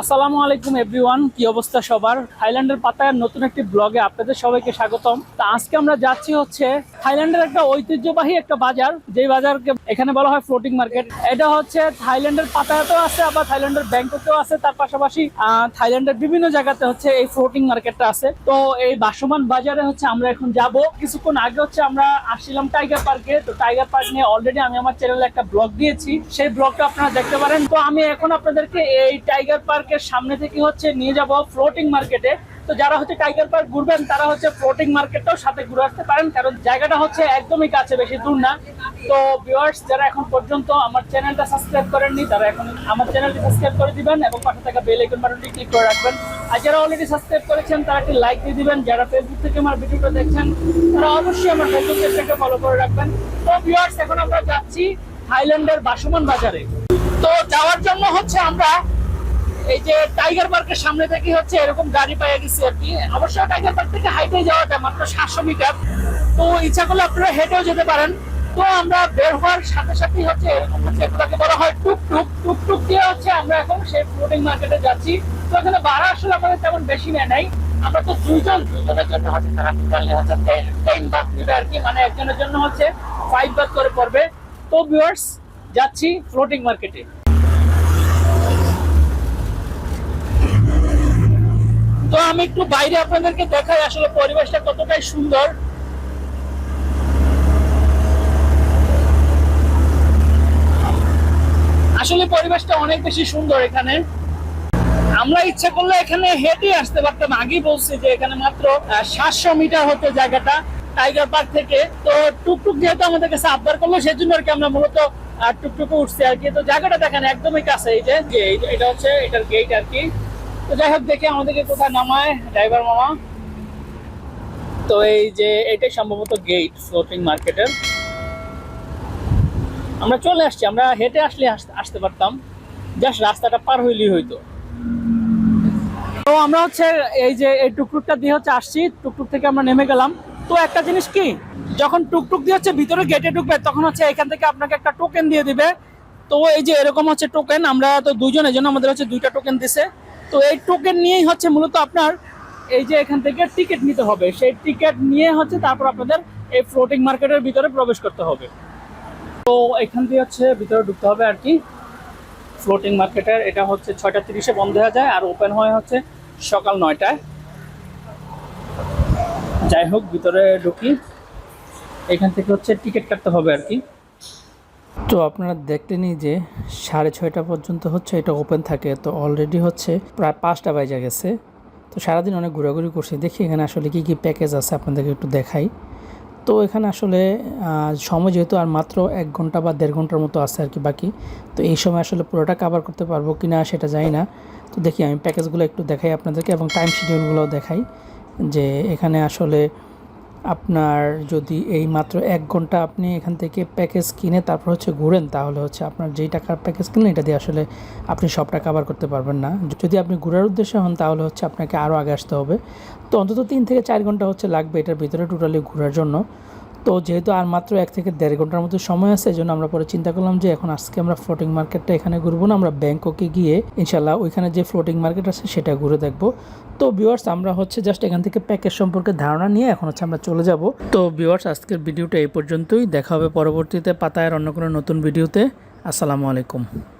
আসসালামু আলাইকুম এভরিওয়ান কি অবস্থা সবার? থাইল্যান্ডের পাতায় নতুন একটি ব্লগে আপনাদের সবাইকে স্বাগতম। তো আজকে আমরা যাচ্ছি হচ্ছে থাইল্যান্ডের একটা ঐতিহ্যবাহী একটা বাজার, যেই বাজারকে এখানে বলা হয় ফ্লোটিং মার্কেট এটা হচ্ছে থাইল্যান্ডের পাতায়াতেও আছে, আবার থাইল্যান্ডের ব্যাংককেও আছে। তার পাশাপাশি থাইল্যান্ডের বিভিন্ন জায়গাতে হচ্ছে এই ফ্লোটিং মার্কেটটা আছে। তো এই বাসমান বাজারে হচ্ছে আমরা এখন যাব। কিছুক্ষণ আগে হচ্ছে আমরা আসছিলাম টাইগার পার্কে। তো টাইগার পার্ক নিয়ে অলরেডি আমি আমার চ্যানেলে একটা ব্লগ দিয়েছি। সেই ব্লগটা আপনারা দেখতে পারেন। তো আমি এখন আপনাদেরকে এই টাইগার পার্কের সামনে থেকে হচ্ছে নিয়ে যাব ফ্লোটিং মার্কেটে তো যারা হচ্ছে টাইগার পার্ক ঘুরবেন, তারা হচ্ছে ফ্লোটিং মার্কেটটাও সাথে ঘুরে আসতে পারেন, কারণ জায়গাটা হচ্ছে একদমই কাছে, বেশি দূর না। তো ভিউয়ার্স যারা এখন পর্যন্ত আমার চ্যানেলটা সাবস্ক্রাইব করেননি, তারা এখন আমার চ্যানেলটি সাবস্ক্রাইব করে দিবেন এবং পাশে থাকা বেল আইকন বাটনটি ক্লিক করে রাখবেন। আর যারা অলরেডি সাবস্ক্রাইব করেছেন, তারা একটি লাইক দিয়ে দিবেন। যারা ফেসবুক থেকে আমার ভিডিওটা দেখছেন, তারা অবশ্যই আমার ফেসবুক পেজটাকে ফলো করে রাখবেন। তো ভিউয়ার্স এখন আমরা যাচ্ছি থাইল্যান্ডের বাসমান বাজারে। তো যাওয়ার জন্য হচ্ছে আমরা এই যে টাইগার পার্কের সামনে থেকে হচ্ছে এরকম গাড়ি পেয়ে গেছি আর কি। অবশ্য টাইগার পার্ক থেকে হাইটে যাওয়াটা মাত্র সাতশো মিটার। তো ইচ্ছা করলে আপনারা হেঁটেও যেতে পারেন। তো আমরা বের হওয়ার সাথে সাথে হচ্ছে এরকম হচ্ছে এগুলোকে বলা হয় টুকটুক। টুকটুক দিয়ে হচ্ছে আমরা এখন সেই ফ্লোটিং মার্কেটে যাচ্ছি। তো এখানে ভাড়া আসলে আমাদের তেমন বেশি নেয় নাই। আমরা তো দুইজন দুজনের জন্য হচ্ছে তারা টোটালি হচ্ছে টেন বাদ নেবে আর কি। মানে একজনের জন্য হচ্ছে ফাইভ বাদ করে পড়বে। তো ভিউয়ার্স যাচ্ছি ফ্লোটিং মার্কেটে তো আমি একটু বাইরে আপনাদেরকে দেখাই আসলে পরিবেশটা কতটাই সুন্দর। আসলে পরিবেশটা অনেক বেশি সুন্দর এখানে। আমরা ইচ্ছা করলে এখানে হেঁটে আসতে পারতাম। আগেই বলছি যে এখানে মাত্র সাতশো মিটার হতো জায়গাটা টাইগার পার্ক থেকে। তো টুকটুক যেহেতু আমাদের কাছে আবদার করল, সেজন্য আর কি আমরা মূলত টুকটুকে উঠছি আর কি। তো জায়গাটা দেখেন একদমই কাছে, এই যে এটা হচ্ছে, এটার গেট আর কি। তো যাই হোক, দেখে আমাদেরকে কোথায় নামায় ড্রাইভার মামা। তো এই যে, এটাই সম্ভবত গেট ফ্লোটিং মার্কেটের আমরা চলে আসছি, আমরা হেঁটে আসলে আসতে পারতাম। জাস্ট রাস্তাটা পার হইলেই হইতো। তো আমরা হচ্ছে এই যে, এই টুকটুকটা দিয়ে হচ্ছে আসছি। টুকটুক থেকে আমরা নেমে গেলাম। তো একটা জিনিস কি, যখন টুকটুক দিয়ে হচ্ছে ভিতরে গেটে ঢুকবে, তখন হচ্ছে এখান থেকে আপনাকে একটা টোকেন দিয়ে দিবে। তো এই যে, এরকম হচ্ছে টোকেন আমরা তো দুজন এই জন্য আমাদের হচ্ছে দুইটা টোকেন দিছে। তো এই টোকেন নিয়েই হচ্ছে মূলত আপনার এই যে এখান থেকে টিকিট নিতে হবে। সেই টিকিট নিয়ে হচ্ছে তারপর আপনাদের এই ফ্লোটিং মার্কেটের ভিতরে প্রবেশ করতে হবে। তো এখান দিয়ে হচ্ছে ভিতরে ঢুকতে হবে আর কি। ফ্লোটিং মার্কেটের এটা হচ্ছে ছয়টা তিরিশে বন্ধ হয়ে যায় আর ওপেন হয় হচ্ছে সকাল নয়টায়। যাই হোক, ভিতরে ঢুকি। এখান থেকে হচ্ছে টিকিট কাটতে হবে আর কি। তো আপনারা দেখলেনই যে সাড়ে ছয়টা পর্যন্ত হচ্ছে এটা ওপেন থাকে। তো অলরেডি হচ্ছে প্রায় পাঁচটা বাজে গেছে। তো সারাদিন অনেক ঘোরাঘুরি করছি। দেখি এখানে আসলে কী কী প্যাকেজ আছে আপনাদেরকে একটু দেখাই। তো এখানে আসলে সময় যেহেতু আর মাত্র এক ঘণ্টা বা দেড় ঘণ্টার মতো আছে আর কি বাকি, তো এই সময় আসলে পুরোটা কাভার করতে পারব কি না সেটা জানি না। তো দেখি আমি প্যাকেজগুলো একটু দেখাই আপনাদেরকে এবং টাইম শিডিউলগুলোও দেখাই যে এখানে আসলে আপনার যদি এই মাত্র এক ঘণ্টা আপনি এখান থেকে প্যাকেজ কিনে তারপর হচ্ছে ঘুরেন, তাহলে হচ্ছে আপনার যেই টাকার প্যাকেজ কিনলেন, এটা দিয়ে আসলে আপনি সব টাকা আবার করতে পারবেন না। যদি আপনি ঘোরার উদ্দেশ্যে হন, তাহলে হচ্ছে আপনাকে আরও আগে আসতে হবে। তো অন্তত তিন থেকে চার ঘণ্টা হচ্ছে লাগবে এটার ভিতরে টোটালি ঘোরার জন্য। তো যেহেতু আর মাত্র এক থেকে দেড় ঘণ্টার মতো সময় আছে, এই জন্য আমরা পরে চিন্তা করলাম যে এখন আজকে আমরা ফ্লোটিং মার্কেটটা এখানে ঘুরবো না, আমরা ব্যাংককে গিয়ে ইনশাল্লাহ ওইখানে যে ফ্লোটিং মার্কেট আছে সেটা ঘুরে দেখব। তো ভিউয়ার্স আমরা হচ্ছে জাস্ট এখান থেকে প্যাকেজ সম্পর্কে ধারণা নিয়ে এখন হচ্ছে আমরা চলে যাব। তো ভিউয়ার্স আজকের ভিডিওটা এই পর্যন্তই। দেখা হবে পরবর্তীতে পাতায়ের অন্য কোনো নতুন ভিডিওতে আসসালামু আলাইকুম।